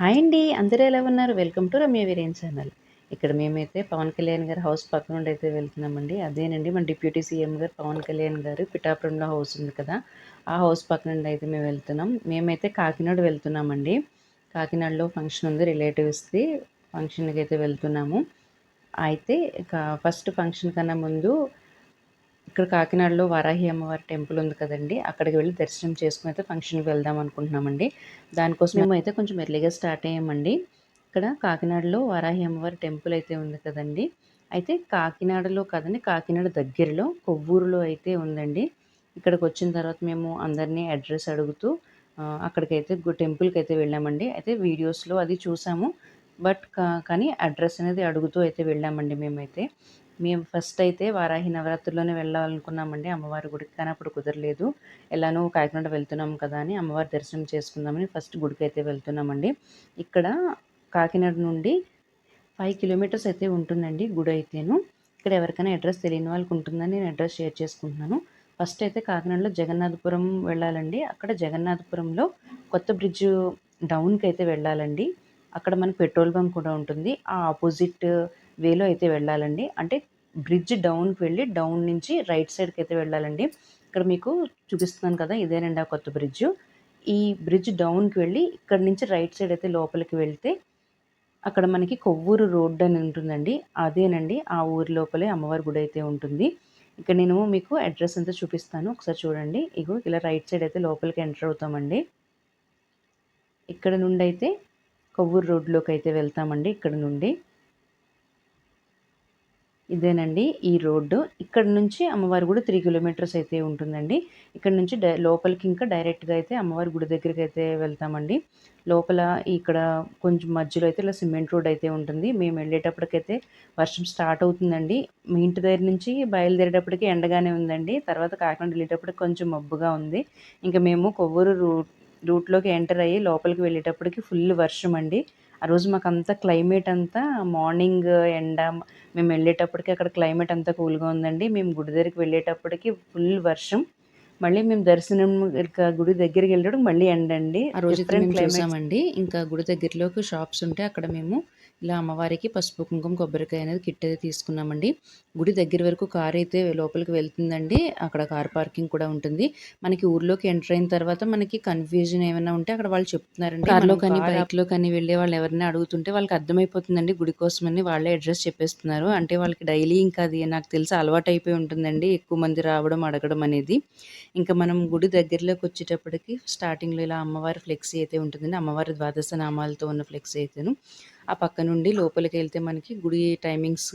Hi అండి. అందరూ ఎలా ఉన్నారు? Welcome to Ramya Veeren channel. ఇక్కడ మేమైతే పవన్ కళ్యాణ్ గారి హౌస్ పక్క నుండి అయితే వెళ్తున్నామండి. అదేనండి మన డిప్యూటీ సీఎం గారు పవన్ కళ్యాణ్ గారు పిఠాపురంలో హౌస్ ఉంది కదా ఆ హౌస్ పక్క నుండి అయితే మేము వెళ్తున్నాం. మేమైతే కాకినాడ వెళ్తున్నామండి. కాకినాడలో ఫంక్షన్ ఉంది రిలేటివ్స్ది ఫంక్షన్కి అయితే వెళ్తున్నాము. అయితే ఫస్ట్ ఫంక్షన్ కన్నా ముందు ఇక్కడ కాకినాడలో వారాహి అమ్మవారి టెంపుల్ ఉంది కదండి. అక్కడికి వెళ్ళి దర్శనం చేసుకుని అయితే ఫంక్షన్కి వెళ్దాం అనుకుంటున్నామండి. దానికోసం మేము అయితే కొంచెం ఎర్లీగా స్టార్ట్ అయ్యామండి. ఇక్కడ కాకినాడలో వారాహి అమ్మవారి టెంపుల్ అయితే ఉంది కదండి. అయితే కాకినాడలో కదండి కాకినాడ దగ్గరలో కొవ్వూరులో అయితే ఉందండి. ఇక్కడికి వచ్చిన తర్వాత మేము అందరినీ అడ్రస్ అడుగుతూ అక్కడికైతే టెంపుల్కి అయితే వెళ్ళామండి. అయితే వీడియోస్లో అది చూసాము. బట్ కానీ అడ్రస్ అనేది అడుగుతూ అయితే వెళ్ళామండి మేమైతే. మేము ఫస్ట్ అయితే వారాహి నవరాత్రుల్లోనే వెళ్ళాలనుకున్నామండి. అమ్మవారి గుడికి కానీ అప్పుడు కుదరలేదు. ఎలానో కాకినాడ వెళ్తున్నాం కదా అని అమ్మవారి దర్శనం చేసుకుందామని ఫస్ట్ గుడికి అయితే వెళ్తున్నామండి. ఇక్కడ కాకినాడ నుండి ఫైవ్ కిలోమీటర్స్ అయితే ఉంటుందండి గుడి అయితేను. ఇక్కడ ఎవరికైనా అడ్రస్ తెలియని వాళ్ళకి ఉంటుందని నేను అడ్రస్ షేర్ చేసుకుంటున్నాను. ఫస్ట్ అయితే కాకినాడలో జగన్నాథపురం వెళ్ళాలండి. అక్కడ జగన్నాథపురంలో కొత్త బ్రిడ్జ్ డౌన్కి అయితే వెళ్ళాలండి. అక్కడ మన పెట్రోల్ బంక్ కూడా ఉంటుంది. ఆ ఆపోజిట్ వేలో అయితే వెళ్ళాలండి. అంటే బ్రిడ్జ్ డౌన్కి వెళ్ళి డౌన్ నుంచి రైట్ సైడ్కి అయితే వెళ్ళాలండి. ఇక్కడ మీకు చూపిస్తున్నాను కదా ఇదేనండి ఆ కొత్త బ్రిడ్జ్. ఈ బ్రిడ్జ్ డౌన్కి వెళ్ళి ఇక్కడ నుంచి రైట్ సైడ్ అయితే లోపలికి వెళ్తే అక్కడ మనకి కొవ్వూరు రోడ్ అని ఉంటుందండి. అదేనండి ఆ ఊరి లోపలే అమ్మవారి గుడి అయితే ఉంటుంది. ఇక్కడ నేను మీకు అడ్రస్ అంతా చూపిస్తాను. ఒకసారి చూడండి. ఇగో ఇలా రైట్ సైడ్ అయితే లోపలికి ఎంటర్ అవుతామండి. ఇక్కడ నుండి అయితే కొవ్వూరు రోడ్లోకి అయితే వెళ్తామండి ఇక్కడ నుండి. ఇదేనండి ఈ రోడ్డు. ఇక్కడ నుంచి అమ్మవారి గుడి త్రీ కిలోమీటర్స్ అయితే ఉంటుందండి. ఇక్కడ నుంచి డై లోపలికి ఇంకా డైరెక్ట్గా అయితే అమ్మవారి గుడి దగ్గరికి అయితే వెళ్తామండి. లోపల ఇక్కడ కొంచెం మధ్యలో అయితే ఇలా సిమెంట్ రోడ్ అయితే ఉంటుంది. మేము వెళ్ళేటప్పటికైతే వర్షం స్టార్ట్ అవుతుందండి. మీ ఇంటి దగ్గర నుంచి బయలుదేరేటప్పటికి ఎండగానే ఉందండి. తర్వాత కాకినాడ వెళ్ళేటప్పటికి కొంచెం మబ్బుగా ఉంది. ఇంకా మేము కొవ్వూరు రూట్ రూట్లోకి ఎంటర్ అయ్యి లోపలికి వెళ్ళేటప్పటికి ఫుల్ వర్షం అండి ఆ రోజు మాకు అంతా క్లైమేట్ అంతా మార్నింగ్ ఎండ మేము వెళ్ళేటప్పటికి అక్కడ క్లైమేట్ అంతా కూల్గా ఉందండి. మేము గుడి దగ్గరికి వెళ్ళేటప్పటికి ఫుల్ వర్షం. మళ్ళీ మేము దర్శనం ఇంకా గుడి దగ్గరికి వెళ్ళడం మళ్ళీ ఎండండి ఆ రోజు చూసామండి. ఇంకా గుడి దగ్గరలోకి షాప్స్ ఉంటే అక్కడ మేము ఇలా అమ్మవారికి పసుపు కుంకుమ కొబ్బరికాయ అనేది కిట్ అయితే తీసుకున్నామండి. గుడి దగ్గర వరకు కార్ అయితే లోపలికి వెళ్తుందండి. అక్కడ కార్ పార్కింగ్ కూడా ఉంటుంది. మనకి ఊర్లోకి ఎంటర్ అయిన తర్వాత మనకి కన్ఫ్యూజన్ ఏమైనా ఉంటే అక్కడ వాళ్ళు చెప్తున్నారండి. కార్లో కానీ బైక్లో కానీ వెళ్ళే వాళ్ళు ఎవరైనా అడుగుతుంటే వాళ్ళకి అర్థమైపోతుందండి గుడి కోసమని. వాళ్ళే అడ్రస్ చెప్పేస్తున్నారు. అంటే వాళ్ళకి డైలీ ఇంకా అది నాకు తెలిసి అలవాటు అయిపోయి ఉంటుందండి. ఎక్కువ మంది రావడం అడగడం అనేది. ఇంకా మనం గుడి దగ్గరలోకి వచ్చేటప్పటికి స్టార్టింగ్లో ఇలా అమ్మవారి ఫ్లెక్సీ అయితే ఉంటుందండి. అమ్మవారి ద్వాదశ నామాలతో ఉన్న ఫ్లెక్సీ అయితేను. ఆ పక్క నుండి లోపలికి వెళ్తే మనకి గుడి టైమింగ్స్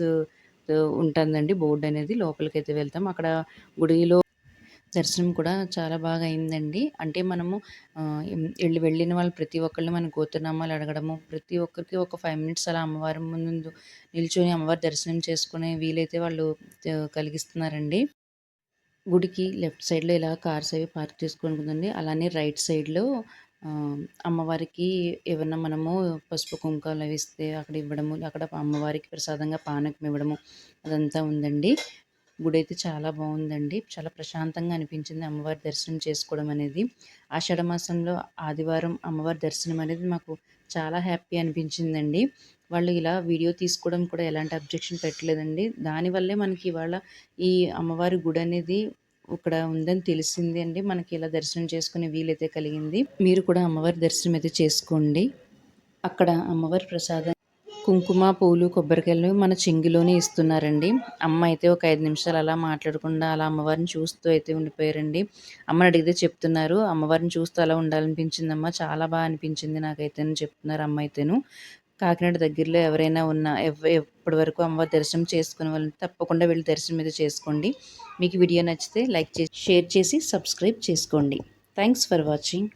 ఉంటుందండి. బోర్డు అనేది లోపలికి అయితే వెళ్తాం. అక్కడ గుడిలో దర్శనం కూడా చాలా బాగా అయిందండి. అంటే మనము వెళ్ళి వెళ్ళిన వాళ్ళు ప్రతి ఒక్కళ్ళు మన గోత్రనామాలు అడగడము ప్రతి ఒక్కరికి ఒక ఫైవ్ మినిట్స్ అలా అమ్మవారి ముందు నిల్చొని అమ్మవారి దర్శనం చేసుకునే వీలైతే వాళ్ళు కలిగిస్తున్నారండి. గుడికి లెఫ్ట్ సైడ్లో ఇలా కార్స్ అవి పార్క్ చేసుకుంటుందండి అలానే రైట్ సైడ్లో అమ్మవారికి ఏమన్నా మనము పసుపు కుంకాలు అవి ఇస్తే అక్కడ ఇవ్వడము అక్కడ అమ్మవారికి ప్రసాదంగా పానకం ఇవ్వడము అదంతా ఉందండి. గుడి అయితే చాలా బాగుందండి. చాలా ప్రశాంతంగా అనిపించింది అమ్మవారి దర్శనం చేసుకోవడం అనేది. ఆషాఢ మాసంలో ఆదివారం అమ్మవారి దర్శనం అనేది మాకు చాలా హ్యాపీ అనిపించిందండి. వాళ్ళు ఇలా వీడియో తీసుకోవడం కూడా ఎలాంటి అబ్జెక్షన్ పెట్టలేదండి. దానివల్లే మనకి ఇవాళ ఈ అమ్మవారి గుడి అనేది ఇక్కడ ఉందని తెలిసింది అండి. మనకి ఇలా దర్శనం చేసుకునే వీలైతే కలిగింది. మీరు కూడా అమ్మవారి దర్శనం అయితే చేసుకోండి. అక్కడ అమ్మవారి ప్రసాదం కుంకుమ పూలు కొబ్బరికాయలు మన చెంగిలోనే ఇస్తున్నారండి. అమ్మ అయితే ఒక ఐదు నిమిషాలు అలా మాట్లాడకుండా అలా అమ్మవారిని చూస్తూ అయితే ఉండిపోయారండి. అమ్మని అడిగితే చెప్తున్నారు అమ్మవారిని చూస్తూ అలా ఉండాలనిపించిందమ్మ చాలా బాగా అనిపించింది నాకైతే చెప్తున్నారు అమ్మ అయితేను. కాకినాడ దగ్గరలో ఎవరైనా ఉన్న ఎప్పటి వరకు అమ్మవారి దర్శనం చేసుకునే వాళ్ళని తప్పకుండా వెళ్ళి దర్శనం మీద చేసుకోండి. మీకు వీడియో నచ్చితే లైక్ చేసి షేర్ చేసి సబ్స్క్రైబ్ చేసుకోండి. Thanks for watching